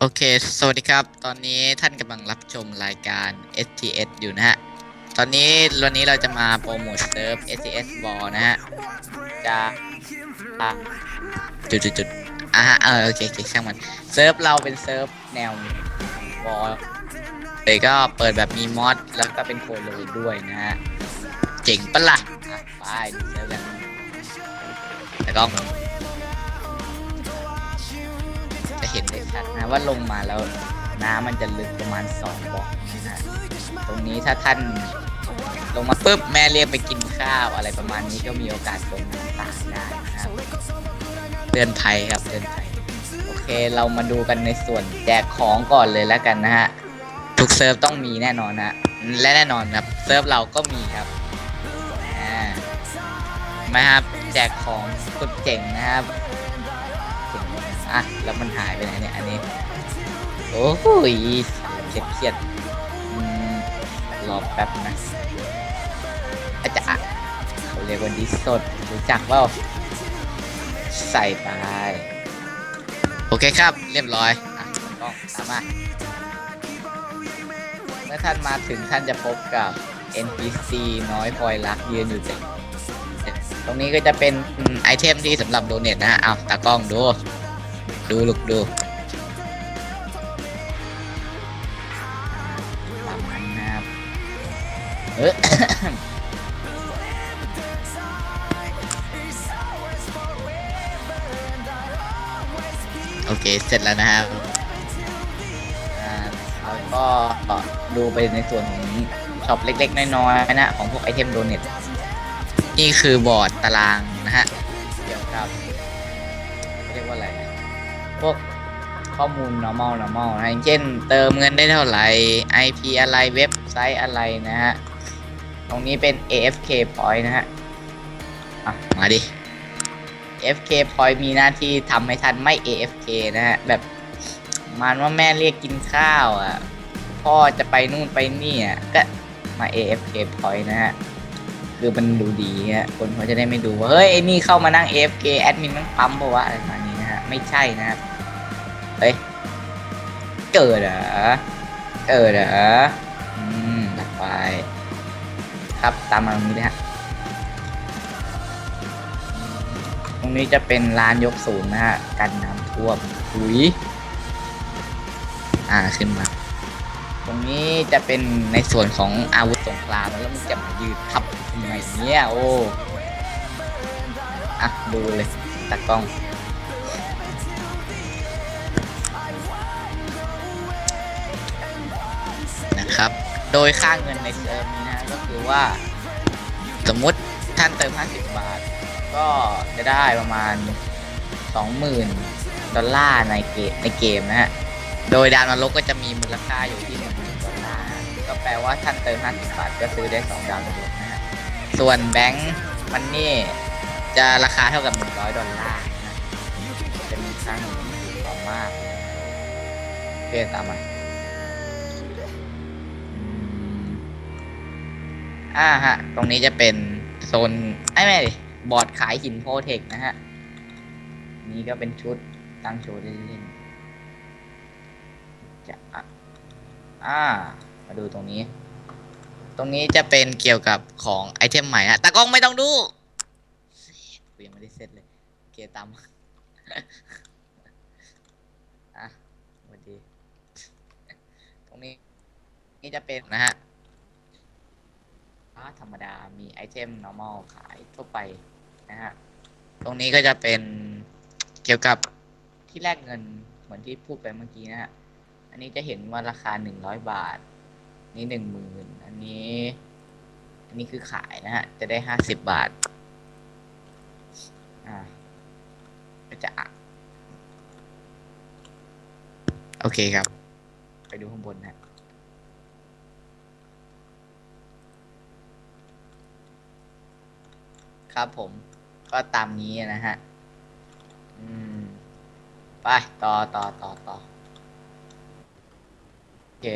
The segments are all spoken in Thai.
โอเค สวัสดีครับ ตอนนี้ท่านกำลังรับชมรายการ STS อยู่นะฮะ ตอนนี้วันนี้เราจะมาโปรโมทเซิร์ฟ STS Ball นะฮะ จะอะจุดจุดจุดอะฮะเออโอเคโอเคช่างมัน เซิร์ฟเราเป็นเซิร์ฟแนวบอลเลยก็เปิดแบบมีมอดแล้วก็เป็นโคโลด้วยนะฮะ เจ๋งปะล่ะอะไปดูเซิร์ฟกันแต่ก็ ชัดนะว่าลงมาแล้วน้ำมันจะลึกประมาณ2บอกนะฮะตรงนี้ถ้าท่านลงมาปุ๊บแม่เรียกไปกินข้าวอะไรประมาณนี้ก็มีโอกาสจมน้ำตายได้นะครับเตือนภัยครับเตือนภัยโอเคเรามาดูกันในส่วนแจกของก่อนเลยแล้วกันนะฮะทุกเซิร์ฟต้องมีแน่นอนนะและแน่นอนครับเซิร์ฟเราก็มีครับอ่ามาครับแจกของสุดเจ๋งนะครับ อะ แล้วมันหายไปไหนเนี่ย อันนี้ โอ้โหยเครียดเครียดอืมรอแป๊บนะอาจจะอะเขาเรียกว่าดิสสดรู้จักเปล่าใส่ไป โอเคครับ เรียบร้อย อะกล้องตามมาเมื่อท่านมาถึงท่านจะพบกับ NPC น้อยคอยรักยืนอยู่เต็มตรงนี้ก็จะเป็นไอเทมที่สำหรับโดเนทนะฮะ เอาตากล้องดู ดูลูกดูตามนั้นนะครับเออโอเค เสร็จแล้วนะครับอ่าแล้วก็ดูไปในส่วนของช็อปเล็ก ๆ น้อยๆนะของพวกไอเทมโดเน็ตนี่คือบอร์ดตารางนะฮะ เกี่ยวกับเรียกว่าอะไรนะ พวกข้อมูล normal normal นะอย่างเช่น เติมเงินได้เท่าไหร่ IP อะไรเว็บไซต์อะไรนะฮะ ตรงนี้เป็น AFK point นะฮะ อะ มาดิ AFK point มีหน้าที่ทำให้ท่านไม่ AFK นะฮะ แบบมันว่าแม่เรียกกินข้าวอะ พ่อจะไปนู่นไปนี่อะ ก็มา AFK point นะฮะ คือมันดูดีฮะ คนเขาจะได้ไม่ดูว่า เฮ้ย ไอ้นี่เข้ามานั่ง AFK แอดมินมันปั๊มปะวะอะไรประมาณนี้นะฮะ ไม่ใช่นะครับ เฮ้ยเกิดเหรอเกิดเหรออืมดักไป ครับตามมาตรงนี้นะฮะตรงนี้จะเป็นร้านยกสูงนะฮะกันน้ำท่วมหุยอ่าขึ้นมา ตรงนี้จะเป็นในส่วนของอาวุธสงครามแล้วมันจะมายืดทับทำไมเนี่ยโอ้อะดูเลยตากล้อง นะครับ โดยค่าเงินในเซิร์ฟนี้นะก็คือว่า สมมุติท่านเติม 50 บาท ก็จะได้ประมาณ 20,000 ดอลลาร์ในเกมในเกมนะฮะ โดยดาวนรกก็จะมีมูลค่าอยู่ที่ 1,000 ดอลลาร์ ก็แปลว่าท่านเติม 50 บาท ก็ซื้อได้ 2 ดาวนรกนะฮะ ส่วนแบงค์มันนี่จะราคาเท่ากับ 100 ดอลลาร์นะจะมีค่าเงินสูงมากเพื่อตามมา อ่าฮะ ตรงนี้จะเป็นโซนไอ้ไม่ดิบอร์ดขายหินโพเทคนะฮะ นี่ก็เป็นชุดตั้งโชว์เล่นๆจะอ่า มาดูตรงนี้ ตรงนี้จะเป็นเกี่ยวกับของไอเทมใหม่ฮะตากล้องไม่ต้องดูกูยังไม่ได้เซตเลยโอเคตามมอะวัสดี ตรงนี้ นี่จะเป็นนะฮะ อ่าธรรมดามีไอเทม normal ขายทั่วไปนะฮะตรงนี้ก็จะเป็นเกี่ยวกับที่แลกเงินเหมือนที่พูดไปเมื่อกี้นะฮะอันนี้จะเห็นว่าราคาหนึ่งร้อยบาท นี่หนึ่งหมื่นอันนี้ อันนี้คือขายนะฮะ จะได้ห้าสิบบาทอ่าก็จะอะโอเคครับ ไปดูข้างบนนะ ครับผมก็ตามนี้นะฮะ อืม ไป ต่อต่อต่อต่อโอเค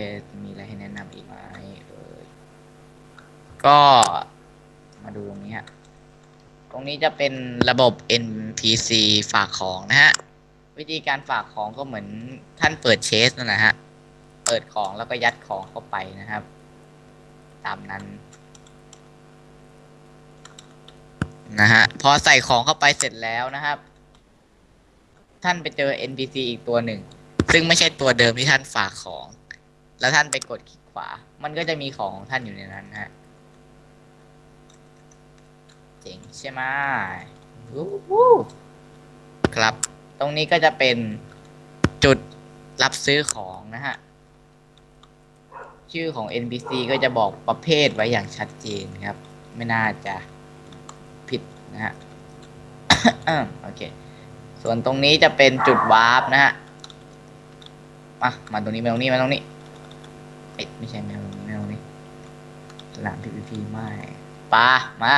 มีอะไรให้แนะนำอีกไหมเอ่ยก็ มาดูตรงนี้ฮะ ตรงนี้จะเป็นระบบ NPC ฝากของนะฮะ วิธีการฝากของก็เหมือนท่านเปิดเชสนั่นแหละฮะ เปิดของแล้วก็ยัดของเข้าไปนะครับ ตามนั้น นะฮะ พอใส่ของเข้าไปเสร็จแล้วนะครับ ท่านไปเจอ NPC อีกตัวหนึ่ง ซึ่งไม่ใช่ตัวเดิมที่ท่านฝากของ แล้วท่านไปกดคลิกขวา มันก็จะมีของของท่านอยู่ในนั้นฮะเจ๋งใช่ไหมครับ ตรงนี้ก็จะเป็นจุดรับซื้อของนะฮะ ชื่อของ NPC ก็จะบอกประเภทไว้อย่างชัดเจนครับ ไม่น่าจะ ผิดนะฮะโอเค ส่วนตรงนี้จะเป็นจุดวาร์ปนะฮะมามาตรงนี้มาตรงนี้มาตรงนี้เอ้ยไม่ใช่ไม่ตรงนี้ไม่ตรงนี้สนาม PVP ไม่ปามา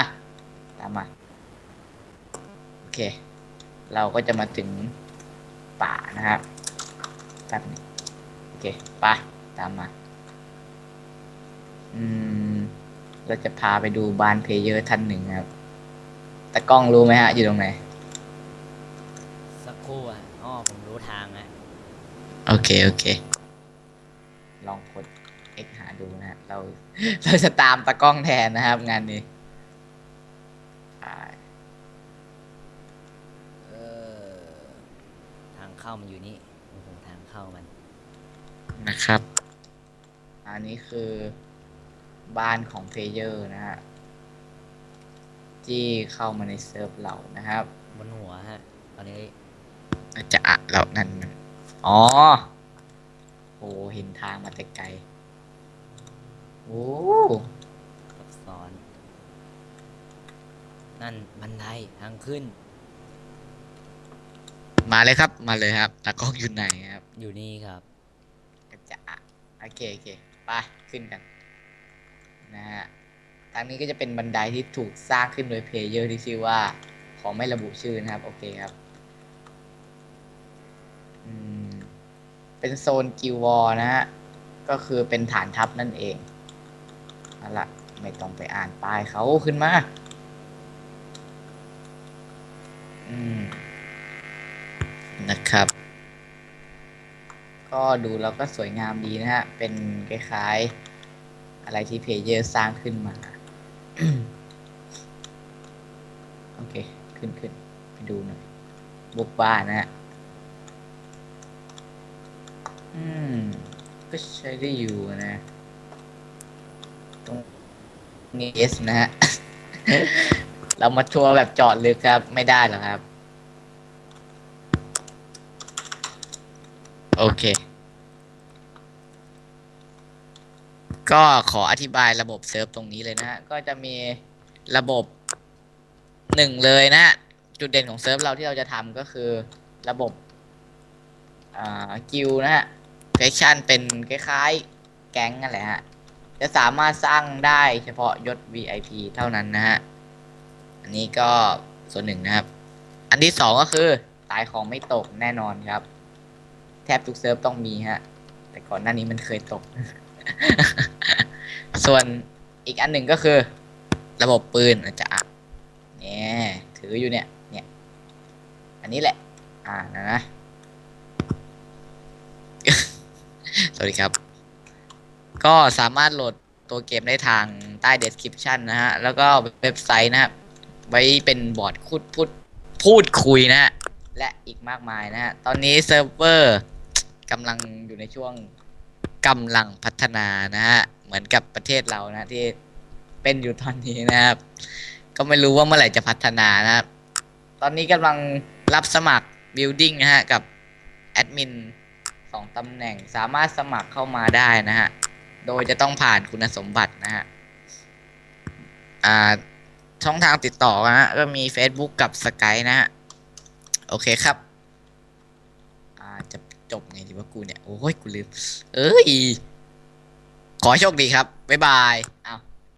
ตามมาโอเค เราก็จะมาถึงป่านะครับแป๊บนึงโอเคไปตามมาอืมเราจะพาไปดูบ้านเพลเยอร์ท่านหนึ่งครับ แต่กล้องรู้ไหมฮะ อยู่ตรงไหน สักครู่อะอ๋อผมรู้ทางอะโอเค โอเค ลองกด X หาดูนะฮะ เรา เราจะตามตากล้องแทนนะครับ งานนี้ไปเออทางเข้ามันอยู่นี่โอ้โหทางเข้ามัน นะครับ อันนี้คือบ้านของเพลเยอร์นะฮะ ที่เข้ามาในเซิร์ฟเรานะครับ บนหัวฮะตอนนี้อาจจะอะเรานั่นมันอ๋อโอ้เห็นทางมาแต่ไกลโอ้ซับซ้อน นั่นบันไดทางขึ้น มาเลยครับ มาเลยครับตากล้องอยู่ไหนครับอยู่นี่ครับอาจจะอะโอเคโอเคไปขึ้นกัน นะฮะ ทางนี้ก็จะเป็นบันไดที่ถูกสร้างขึ้นโดยเพลเยอร์ที่ชื่อว่า ขอไม่ระบุชื่อนะครับ โอเคครับเป็นโซนกิววอนะฮะ ก็คือเป็นฐานทัพนั่นเองเอาละไม่ต้องไปอ่านป้ายเขาขึ้นมา อืม นะครับ ก็ดูแล้วก็สวยงามดีนะฮะ เป็นคล้ายๆอะไรที่เพลเยอร์สร้างขึ้นมา โอเค ขึ้นขึ้นไปดูหน่อยบุกบ้านนะฮะ อืม ก็ใช้ได้อยู่นะ ตรงนี้ S นะฮะ เรามาทัวร์แบบจอดลึกครับ ไม่ได้หรอกครับ โอเค ก็ขออธิบายระบบเซิร์ฟตรงนี้เลยนะฮะ ก็จะมีระบบหนึ่งเลยนะฮะจุดเด่นของเซิร์ฟเราที่เราจะทำก็คือระบบอ่ากิลนะฮะเฟคชั่นเป็นคล้ายๆแก๊งนั่นแหละฮะ จะสามารถสร้างได้เฉพาะยศ VIP เท่านั้นนะฮะ อันนี้ก็ส่วนหนึ่งนะครับ อันที่สองก็คือตายของไม่ตกแน่นอนครับ แทบทุกเซิร์ฟต้องมีฮะ แต่ก่อนหน้านี้มันเคยตก ส่วนอีกอันหนึ่งก็คือ ระบบปืนจะอะเนี่ยถืออยู่เนี่ย เนี่ย อันนี้แหละ อ่านะนะสวัสดีครับ ก็สามารถโหลดตัวเกมได้ทางใต้ description นะฮะ แล้วก็เว็บไซต์นะครับ ไว้เป็นบอร์ดพูดพูดพูดคุยนะฮะ และอีกมากมายนะฮะ ตอนนี้เซิร์ฟเวอร์กำลังอยู่ในช่วง กำลังพัฒนานะฮะเหมือนกับประเทศเรานะที่เป็นอยู่ตอนนี้นะครับ ก็ไม่รู้ว่าเมื่อไหร่จะพัฒนานะครับตอนนี้กำลังรับสมัคร building นะฮะกับแอดมินสองตำแหน่งสามารถสมัครเข้ามาได้นะฮะ โดยจะต้องผ่านคุณสมบัตินะฮะอ่าช่องทางติดต่อนะฮะก็มี Facebook กับ Skype นะฮะ โอเคครับ อ่าจะ จบไงดีว่ากูเนี่ย โอ้ยกูลืม เอ้ย ขอโชคดีครับ บ๊ายบายอ้าว